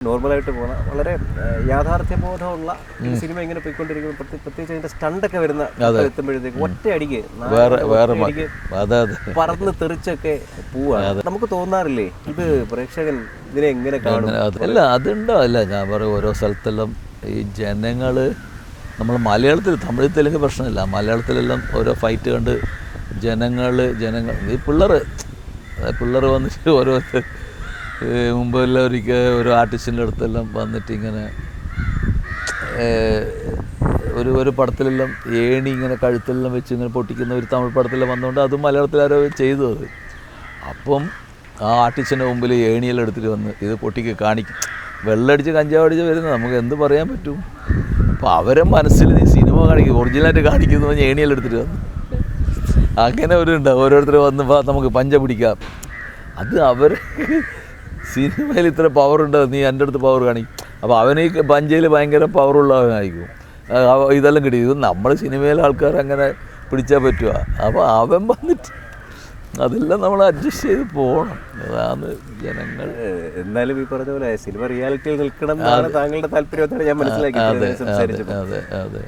നോർമലായിട്ട് പോകുന്ന വളരെ യാഥാർത്ഥ്യബോധമുള്ള സിനിമ ഇങ്ങനെ പോയിക്കൊണ്ടിരിക്കുന്നു പ്രത്യേകിച്ച് അതിന്റെ സ്റ്റണ്ടൊക്കെ വരുന്ന എത്തുമ്പോഴത്തേക്ക് ഒറ്റ അടിക്ക് വേറെ വേറെ ഒറ്റ മ- അടിക്ക് അതെ അതെ. പറന്ന് തെറിച്ചൊക്കെ പോവാണ് നമുക്ക് തോന്നാറില്ലേ? ഇത് പ്രേക്ഷകൻ ഇതിനെ എങ്ങനെ കാണും? അല്ല അതുണ്ടോ? അല്ല ഞാൻ പറയും ഓരോ സ്ഥലത്തെല്ലാം ഈ ജനങ്ങൾ നമ്മൾ മലയാളത്തിൽ തമിഴ് തെലുങ്ക് പ്രശ്നമില്ല. മലയാളത്തിലെല്ലാം ഓരോ ഫൈറ്റ് കണ്ട് ജനങ്ങൾ ജനങ്ങൾ ഈ പിള്ളേർ പിള്ളേർ വന്നിട്ട് ഓരോ മുമ്പെല്ലാം ഒരിക്കൽ ഒരു ആർട്ടിസ്റ്റിന്റെ അടുത്തെല്ലാം വന്നിട്ട് ഇങ്ങനെ ഒരു ഒരു പടത്തിലെല്ലാം ഏണി ഇങ്ങനെ കഴുത്തെല്ലാം വെച്ച് ഇങ്ങനെ പൊട്ടിക്കുന്ന ഒരു തമിഴ് പടത്തിലെല്ലാം വന്നുകൊണ്ട് അതും മലയാളത്തിലാരോ ചെയ്തു അത്. അപ്പം ആ ആർട്ടിസ്റ്റിന്റെ മുമ്പിൽ ഏണിയെല്ലാം എടുത്തിട്ട് വന്ന് ഇത് പൊട്ടിക്ക് കാണിക്കും. വെള്ളമടിച്ച് കഞ്ചാവ് അടിച്ച് വരുന്നത് നമുക്ക് എന്ത് പറയാൻ പറ്റും? അപ്പോൾ അവരെ മനസ്സിൽ നീ സിനിമ കാണിക്കും ഒറിജിനലായിട്ട് കാണിക്കുന്നു പറഞ്ഞ് ഏണിയെല്ലാം എടുത്തിട്ട് വന്നു. അങ്ങനെ ഒരു ഉണ്ട് ഓരോരുത്തർ വന്ന് നമുക്ക് പഞ്ച പിടിക്കാം. അത് അവർ സിനിമയിൽ ഇത്ര പവർ ഉണ്ട്? നീ എന്റെ അടുത്ത് പവർ കാണിക്കും. അപ്പോൾ അവന് ഈ പഞ്ചയിൽ ഭയങ്കര പവറുള്ളവനായിരിക്കും ഇതെല്ലാം കിട്ടി. ഇത് നമ്മൾ സിനിമയിലെ ആൾക്കാർ അങ്ങനെ പിടിച്ചാൽ പറ്റുക അപ്പോൾ അവൻ വന്നിട്ട് അതെല്ലാം നമ്മൾ അഡ്ജസ്റ്റ് ചെയ്ത് പോകണം അതാണ് ജനങ്ങൾ. എന്നാലും ഈ പറഞ്ഞ പോലെ സിനിമ റിയാലിറ്റിയിൽ നിൽക്കണം താങ്കളുടെ താല്പര്യത്താണ് ഞാൻ മനസ്സിലാക്കി അതെ അതെ അതെ.